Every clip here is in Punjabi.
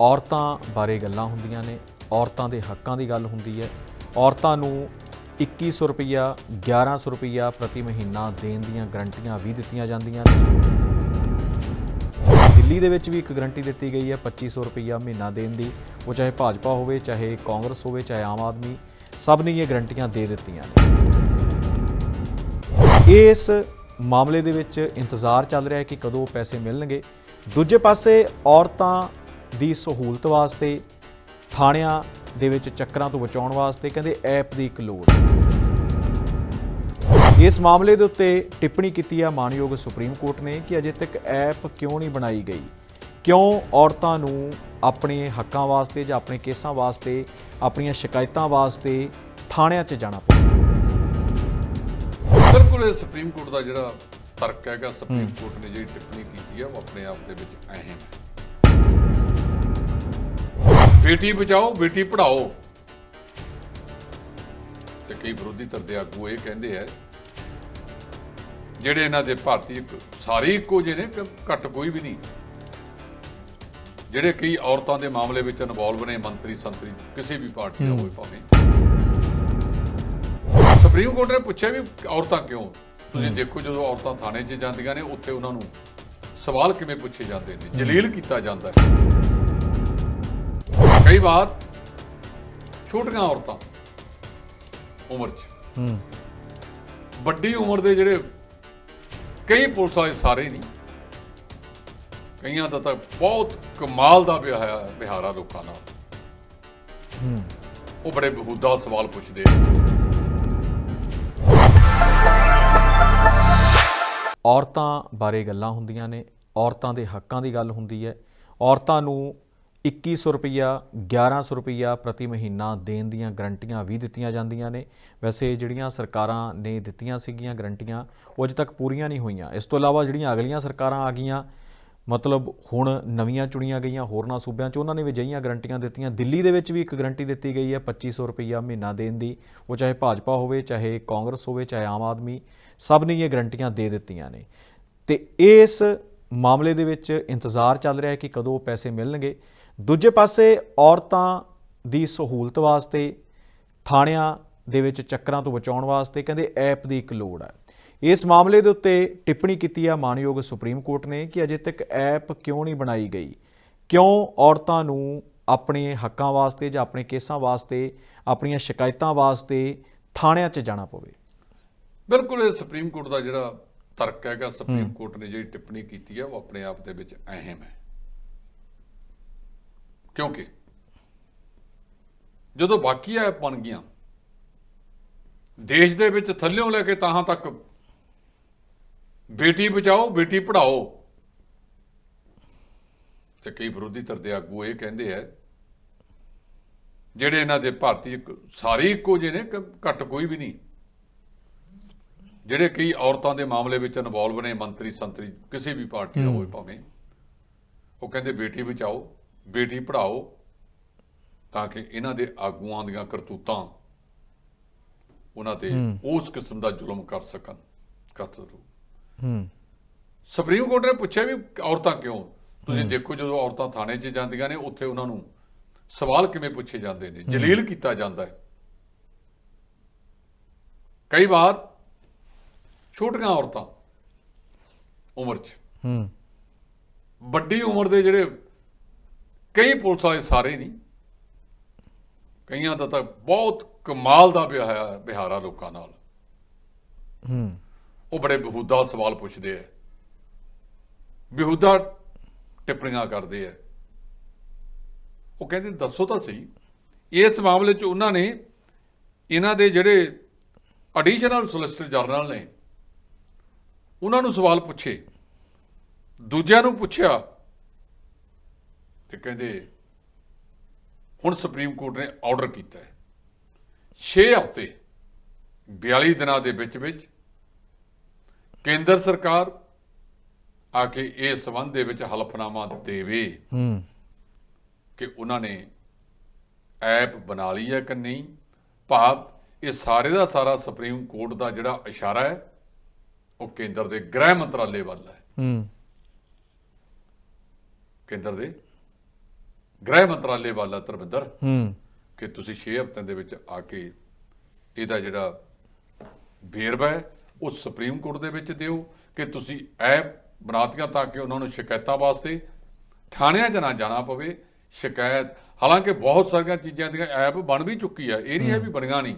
ਔਰਤਾਂ ਬਾਰੇ ਗੱਲਾਂ ਹੁੰਦੀਆਂ ਨੇ, ਔਰਤਾਂ ਦੇ ਹੱਕਾਂ ਦੀ ਗੱਲ ਹੁੰਦੀ ਹੈ। ਔਰਤਾਂ ਨੂੰ 2100 ਰੁਪਈਆ 1100 ਰੁਪਈਆ ਪ੍ਰਤੀ ਮਹੀਨਾ ਦੇਣ ਦੀਆਂ ਗਰੰਟੀਆਂ ਵੀ ਦਿੱਤੀਆਂ ਜਾਂਦੀਆਂ ਨੇ। ਦਿੱਲੀ ਦੇ ਵਿੱਚ ਵੀ ਇੱਕ ਗਰੰਟੀ ਦਿੱਤੀ ਗਈ ਹੈ 2500 ਰੁਪਈਆ ਮਹੀਨਾ ਦੇਣ ਦੀ। ਉਹ ਚਾਹੇ ਭਾਜਪਾ ਹੋਵੇ, ਚਾਹੇ ਕਾਂਗਰਸ ਹੋਵੇ, ਚਾਹੇ ਆਮ ਆਦਮੀ, ਸਭ ਨੇ ਇਹ ਗਰੰਟੀਆਂ ਦੇ ਦਿੱਤੀਆਂ ਨੇ। ਇਸ ਮਾਮਲੇ ਦੇ ਵਿੱਚ ਇੰਤਜ਼ਾਰ ਚੱਲ ਰਿਹਾ ਹੈ ਕਿ ਕਦੋਂ ਪੈਸੇ ਮਿਲਣਗੇ। ਦੂਜੇ ਪਾਸੇ ਔਰਤਾਂ ਦੀ ਸਹੂਲਤ ਵਾਸਤੇ ਥਾਣਿਆਂ ਦੇ ਵਿੱਚ ਚੱਕਰਾਂ ਤੋਂ ਬਚਾਉਣ ਵਾਸਤੇ ਕਹਿੰਦੇ ਐਪ ਦੀ ਇੱਕ ਲੋੜ ਇਸ ਮਾਮਲੇ ਦੇ ਉੱਤੇ ਟਿੱਪਣੀ ਕੀਤੀ ਹੈ ਮਾਨਯੋਗ ਸੁਪਰੀਮ ਕੋਰਟ ਨੇ ਕਿ ਅਜੇ ਤੱਕ ਐਪ ਕਿਉਂ ਨਹੀਂ ਬਣਾਈ ਗਈ? ਕਿਉਂ ਔਰਤਾਂ ਨੂੰ ਆਪਣੇ ਹੱਕਾਂ ਵਾਸਤੇ ਜਾਂ ਆਪਣੇ ਕੇਸਾਂ ਵਾਸਤੇ ਆਪਣੀਆਂ ਸ਼ਿਕਾਇਤਾਂ ਵਾਸਤੇ ਥਾਣਿਆਂ 'ਚ ਜਾਣਾ ਪੈਂਦਾ ਬਿਲਕੁਲ ਇਹ ਸੁਪਰੀਮ ਕੋਰਟ ਦਾ ਜਿਹੜਾ ਤਰਕ ਹੈਗਾ ਸੁਪਰੀਮ ਕੋਰਟ ਨੇ ਜਿਹੜੀ ਟਿੱਪਣੀ ਕੀਤੀ ਹੈ ਉਹ ਆਪਣੇ ਆਪ ਦੇ ਵਿੱਚ ਅਹਿਮ ਹੈ। ਬੇਟੀ ਬਚਾਓ ਬੇਟੀ ਪੜ੍ਹਾਓ। ਤੇ ਕਈ ਵਿਰੋਧੀ ਧਿਰ ਦੇ ਆਗੂ ਇਹ ਕਹਿੰਦੇ ਆ ਜਿਹੜੇ ਇਹਨਾਂ ਦੇ ਭਾਰਤੀ ਸਾਰੇ ਇੱਕੋ ਜਿਹੇ ਨੇ ਘੱਟ ਕੋਈ ਵੀ ਨਹੀਂ। ਜਿਹੜੇ ਕਈ ਔਰਤਾਂ ਦੇ ਮਾਮਲੇ ਵਿੱਚ ਇਨਵੋਲਵ ਨੇ ਮੰਤਰੀ ਸੰਤਰੀ ਕਿਸੇ ਵੀ ਪਾਰਟੀ ਦਾ ਹੋਵੇ ਭਾਵੇਂ। ਸੁਪਰੀਮ ਕੋਰਟ ਨੇ ਪੁੱਛਿਆ ਵੀ ਔਰਤਾਂ ਕਿਉਂ? ਤੁਸੀਂ ਦੇਖੋ ਜਦੋਂ ਔਰਤਾਂ ਥਾਣੇ 'ਚ ਜਾਂਦੀਆਂ ਨੇ ਉੱਥੇ ਉਹਨਾਂ ਨੂੰ ਸਵਾਲ ਕਿਵੇਂ ਪੁੱਛੇ ਜਾਂਦੇ ਨੇ? ਜਲੀਲ ਕੀਤਾ ਜਾਂਦਾ ਹੈ। ਕਈ ਵਾਰ ਛੋਟੀਆਂ ਔਰਤਾਂ ਉਮਰ 'ਚ ਹੂੰ। ਵੱਡੀ ਉਮਰ ਦੇ ਜਿਹੜੇ ਕਈ ਪੁਲਿਸ ਵਾਲੇ ਸਾਰੇ ਨਹੀਂ ਕਈਆਂ ਦਾ ਤਾਂ ਬਹੁਤ ਕਮਾਲ ਦਾ ਵਿਹਾਰ ਵਿਹਾਰਾ ਲੋਕਾਂ ਨਾਲ। ਹੂੰ। ਉਹ ਬੜੇ ਬਹੂਦਾ ਸਵਾਲ ਪੁੱਛਦੇ ਆ। ਔਰਤਾਂ ਬਾਰੇ ਗੱਲਾਂ ਹੁੰਦੀਆਂ ਨੇ ਔਰਤਾਂ ਦੇ ਹੱਕਾਂ ਦੀ ਗੱਲ ਹੁੰਦੀ ਹੈ। ਔਰਤਾਂ ਨੂੰ 2100 ਰੁਪਈਆ 1100 ਰੁਪਈਆ ਪ੍ਰਤੀ ਮਹੀਨਾ ਦੇਣ ਦੀਆਂ ਗਰੰਟੀਆਂ ਵੀ ਦਿੱਤੀਆਂ ਜਾਂਦੀਆਂ ਨੇ। ਵੈਸੇ ਜਿਹੜੀਆਂ ਸਰਕਾਰਾਂ ਨੇ ਦਿੱਤੀਆਂ ਸੀਗੀਆਂ ਗਰੰਟੀਆਂ, ਉਹ ਅਜੇ ਤੱਕ ਪੂਰੀਆਂ ਨਹੀਂ ਹੋਈਆਂ। ਇਸ ਤੋਂ ਇਲਾਵਾ ਜਿਹੜੀਆਂ ਅਗਲੀਆਂ ਸਰਕਾਰਾਂ ਆ ਗਈਆਂ, ਮਤਲਬ ਹੁਣ ਨਵੀਆਂ ਚੁਣੀਆਂ ਗਈਆਂ ਹੋਰਨਾਂ ਸੂਬਿਆਂ 'ਚ, ਉਹਨਾਂ ਨੇ ਵੀ ਅਜਿਹੀਆਂ ਗਰੰਟੀਆਂ ਦਿੱਤੀਆਂ। ਦਿੱਲੀ ਦੇ ਵਿੱਚ ਵੀ ਇੱਕ ਗਰੰਟੀ ਦਿੱਤੀ ਗਈ ਹੈ 2500 ਰੁਪਈਆ ਮਹੀਨਾ ਦੇਣ ਦੀ। ਉਹ ਚਾਹੇ ਭਾਜਪਾ ਹੋਵੇ, ਚਾਹੇ ਕਾਂਗਰਸ ਹੋਵੇ, ਚਾਹੇ ਆਮ ਆਦਮੀ, ਸਭ ਨੇ ਇਹ ਗਰੰਟੀਆਂ ਦੇ ਦਿੱਤੀਆਂ ਨੇ। ਤੇ ਇਸ ਮਾਮਲੇ ਦੇ ਵਿੱਚ ਇੰਤਜ਼ਾਰ ਚੱਲ ਰਿਹਾ ਹੈ ਕਿ ਕਦੋਂ ਪੈਸੇ ਮਿਲਣਗੇ। ਦੂਜੇ ਪਾਸੇ ਔਰਤਾਂ ਦੀ ਸਹੂਲਤ ਵਾਸਤੇ ਥਾਣਿਆਂ ਦੇ ਵਿੱਚ ਚੱਕਰਾਂ ਤੋਂ ਬਚਾਉਣ ਵਾਸਤੇ ਕਹਿੰਦੇ ਐਪ ਦੀ ਇੱਕ ਲੋੜ ਹੈ। ਇਸ ਮਾਮਲੇ ਦੇ ਉੱਤੇ ਟਿੱਪਣੀ ਕੀਤੀ ਹੈ ਮਾਨਯੋਗ ਸੁਪਰੀਮ ਕੋਰਟ ਨੇ ਕਿ ਅਜੇ ਤੱਕ ਐਪ ਕਿਉਂ ਨਹੀਂ ਬਣਾਈ ਗਈ? ਕਿਉਂ ਔਰਤਾਂ ਨੂੰ ਆਪਣੇ ਹੱਕਾਂ ਵਾਸਤੇ ਜਾਂ ਆਪਣੇ ਕੇਸਾਂ ਵਾਸਤੇ ਆਪਣੀਆਂ ਸ਼ਿਕਾਇਤਾਂ ਵਾਸਤੇ ਥਾਣਿਆਂ 'ਚ ਜਾਣਾ ਪਵੇ? ਬਿਲਕੁਲ ਇਹ ਸੁਪਰੀਮ ਕੋਰਟ ਦਾ ਜਿਹੜਾ ਤਰਕ ਹੈਗਾ ਸੁਪਰੀਮ ਕੋਰਟ ਨੇ ਜਿਹੜੀ ਟਿੱਪਣੀ ਕੀਤੀ ਹੈ ਉਹ ਆਪਣੇ ਆਪ ਦੇ ਵਿੱਚ ਅਹਿਮ ਹੈ। ਕਿਉਂਕਿ ਜਦੋਂ ਬਾਕੀ ਐਪ ਬਣ ਗਈਆਂ ਦੇਸ਼ ਦੇ ਵਿੱਚ ਥੱਲਿਓਂ ਲੈ ਕੇ ਤਾਹਾਂ ਤੱਕ ਬੇਟੀ ਬਚਾਓ ਬੇਟੀ ਪੜ੍ਹਾਓ। ਤੇ ਕਈ ਵਿਰੋਧੀ ਧਿਰ ਦੇ ਆਗੂ ਇਹ ਕਹਿੰਦੇ ਆ ਜਿਹੜੇ ਇਹਨਾਂ ਦੇ ਭਾਰਤੀ ਸਾਰੇ ਇੱਕੋ ਜਿਹੇ ਨੇ ਘੱਟ ਕੋਈ ਵੀ ਨਹੀਂ। ਜਿਹੜੇ ਕਈ ਔਰਤਾਂ ਦੇ ਮਾਮਲੇ ਵਿੱਚ ਇਨਵੋਲਵ ਨੇ ਮੰਤਰੀ ਸੰਤਰੀ ਕਿਸੇ ਵੀ ਪਾਰਟੀ ਦਾ ਹੋਵੇ ਭਾਵੇਂ ਉਹ ਕਹਿੰਦੇ ਬੇਟੀ ਬਚਾਓ। ਬੇਟੀ ਪੜ੍ਹਾਓ ਤਾਂ ਕਿ ਇਹਨਾਂ ਦੇ ਆਗੂਆਂ ਦੀਆਂ ਕਰਤੂਤਾਂ ਉਹਨਾਂ ਤੇ ਉਸ ਕਿਸਮ ਦਾ ਜ਼ੁਲਮ ਕਰ ਸਕਣ ਕਤਲ ਹੂੰ। ਸੁਪਰੀਮ ਕੋਰਟ ਨੇ ਪੁੱਛਿਆ ਵੀ ਔਰਤਾਂ ਕਿਉਂ? ਤੁਸੀਂ ਦੇਖੋ ਜਦੋਂ ਔਰਤਾਂ ਥਾਣੇ 'ਚ ਜਾਂਦੀਆਂ ਨੇ ਉੱਥੇ ਉਹਨਾਂ ਨੂੰ ਸਵਾਲ ਕਿਵੇਂ ਪੁੱਛੇ ਜਾਂਦੇ ਨੇ? ਜਲੀਲ ਕੀਤਾ ਜਾਂਦਾ ਹੈ। ਕਈ ਵਾਰ ਛੋਟੀਆਂ ਔਰਤਾਂ ਉਮਰ 'ਚ ਹੂੰ। ਵੱਡੀ ਉਮਰ ਦੇ ਜਿਹੜੇ ਕਈ ਪੁਲਿਸ ਵਾਲੇ ਸਾਰੇ ਨਹੀਂ। ਕਈਆਂ ਦਾ ਤਾਂ ਬਹੁਤ ਕਮਾਲ ਦਾ ਵਿਹਾਰ ਵਿਹਾਰਾ ਲੋਕਾਂ ਨਾਲ। ਹੂੰ। ਉਹ ਬੜੇ ਬਹੂਦਾ ਸਵਾਲ ਪੁੱਛਦੇ ਆ। ਬੇਹੂਦਾ ਟਿੱਪਣੀਆਂ ਕਰਦੇ ਆ। ਉਹ ਕਹਿੰਦੇ ਦੱਸੋ ਤਾਂ ਸਹੀ। ਇਸ ਮਾਮਲੇ 'ਚ ਉਹਨਾਂ ਨੇ ਇਹਨਾਂ ਦੇ ਜਿਹੜੇ ਐਡੀਸ਼ਨਲ ਸੋਲਿਸਿਟਰ ਜਨਰਲ ਨੇ ਉਹਨਾਂ ਨੂੰ ਸਵਾਲ ਪੁੱਛੇ। ਦੂਜਿਆਂ ਨੂੰ ਪੁੱਛਿਆ ਤੇ ਕਹਿੰਦੇ ਹੁਣ ਸੁਪਰੀਮ ਕੋਰਟ ਨੇ ਆਰਡਰ ਕੀਤਾ ਹੈ। 6 ਹਫ਼ਤੇ 42 ਦਿਨਾਂ ਦੇ ਵਿੱਚ ਵਿੱਚ ਕੇਂਦਰ ਸਰਕਾਰ ਆ ਕੇ ਇਸ ਸੰਬੰਧ ਦੇ ਵਿੱਚ ਹਲਫਨਾਮਾ ਦੇਵੇ ਹੂੰ। ਕਿ ਉਹਨਾਂ ਨੇ ਐਪ ਬਣਾ ਲਈ ਹੈ ਕਿ ਨਹੀਂ। ਭਾਵ ਇਹ ਸਾਰੇ ਦਾ ਸਾਰਾ ਸੁਪਰੀਮ ਕੋਰਟ ਦਾ ਜਿਹੜਾ ਇਸ਼ਾਰਾ ਹੈ ਉਹ ਕੇਂਦਰ ਦੇ ਗ੍ਰਹਿ ਮੰਤਰਾਲੇ ਵੱਲ ਹੈ। ਹੂੰ। ਕੇਂਦਰ ਦੇ ਗ੍ਰਹਿ ਮੰਤਰਾਲੇ ਵਾਲਾ ਧਰਮਿੰਦਰ ਹੂੰ। ਕਿ ਤੁਸੀਂ 6 ਹਫ਼ਤਿਆਂ ਦੇ ਵਿੱਚ ਆ ਕੇ ਇਹਦਾ ਜਿਹੜਾ ਵੇਰਵਾ ਹੈ ਉਹ ਸੁਪਰੀਮ ਕੋਰਟ ਦੇ ਵਿੱਚ ਦਿਓ ਕਿ ਤੁਸੀਂ ਐਪ ਬਣਾਤੀਆਂ ਤਾਂ ਕਿ ਉਹਨਾਂ ਨੂੰ ਸ਼ਿਕਾਇਤਾਂ ਵਾਸਤੇ ਥਾਣਿਆਂ 'ਚ ਨਾ ਜਾਣਾ ਪਵੇ ਸ਼ਿਕਾਇਤ। ਹਾਲਾਂਕਿ ਬਹੁਤ ਸਾਰੀਆਂ ਚੀਜ਼ਾਂ ਦੀਆਂ ਐਪ ਬਣ ਵੀ ਚੁੱਕੀ ਆ ਇਹ ਨਹੀਂ ਹੈ ਵੀ ਬਣੀਆਂ ਨਹੀਂ।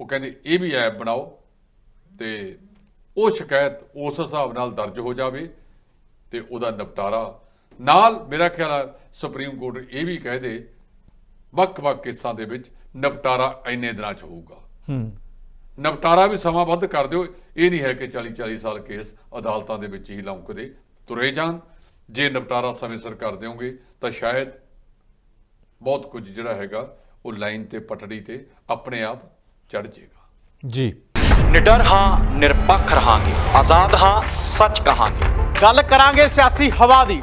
ਉਹ ਕਹਿੰਦੇ ਇਹ ਵੀ ਐਪ ਬਣਾਓ ਤੇ ਉਹ ਸ਼ਿਕਾਇਤ ਉਸ ਹਿਸਾਬ ਨਾਲ ਦਰਜ ਹੋ ਜਾਵੇ ਤੇ ਉਹਦਾ ਨਿਪਟਾਰਾ ਨਾਲ ਮੇਰਾ ਖਿਆਲ ਆ ਸੁਪਰੀਮ ਕੋਰਟ ਇਹ ਵੀ ਕਹਿ ਦੇ ਵੱਖ-ਵੱਖ ਕੇਸਾਂ ਦੇ ਵਿੱਚ ਨਿਪਟਾਰਾ ਇੰਨੇ ਦਿਨਾਂ 'ਚ ਹੋਊਗਾ। ਹੂੰ। ਨਿਪਟਾਰਾ ਵੀ ਸਮਾਂ ਵੱਧ ਕਰ ਦਿਓ ਇਹ ਨਹੀਂ ਹੈ ਕਿ 40-40 ਸਾਲ ਕੇਸ ਅਦਾਲਤਾਂ ਦੇ ਵਿੱਚ ਹੀ ਲੌਂਕਦੇ ਤੁਰੇ ਜਾਣ। ਜੇ ਨਿਪਟਾਰਾ ਸਮੇਂ ਸਿਰ ਕਰ ਦਿਓਗੇ ਤਾਂ ਸ਼ਾਇਦ ਬਹੁਤ ਕੁਝ ਜਿਹੜਾ ਹੈਗਾ ਉਹ ਲਾਈਨ ਤੇ ਪਟੜੀ ਤੇ ਆਪਣੇ ਆਪ ਚੜ ਜਾਏਗਾ ਜੀ। ਨਿਡਰ ਹਾਂ ਨਿਰਪੱਖ ਰਹਾਂਗੇ। ਆਜ਼ਾਦ ਹਾਂ ਸੱਚ ਕਹਾਂਗੇ। ਗੱਲ ਕਰਾਂਗੇ ਸਿਆਸੀ ਹਵਾ ਦੀ।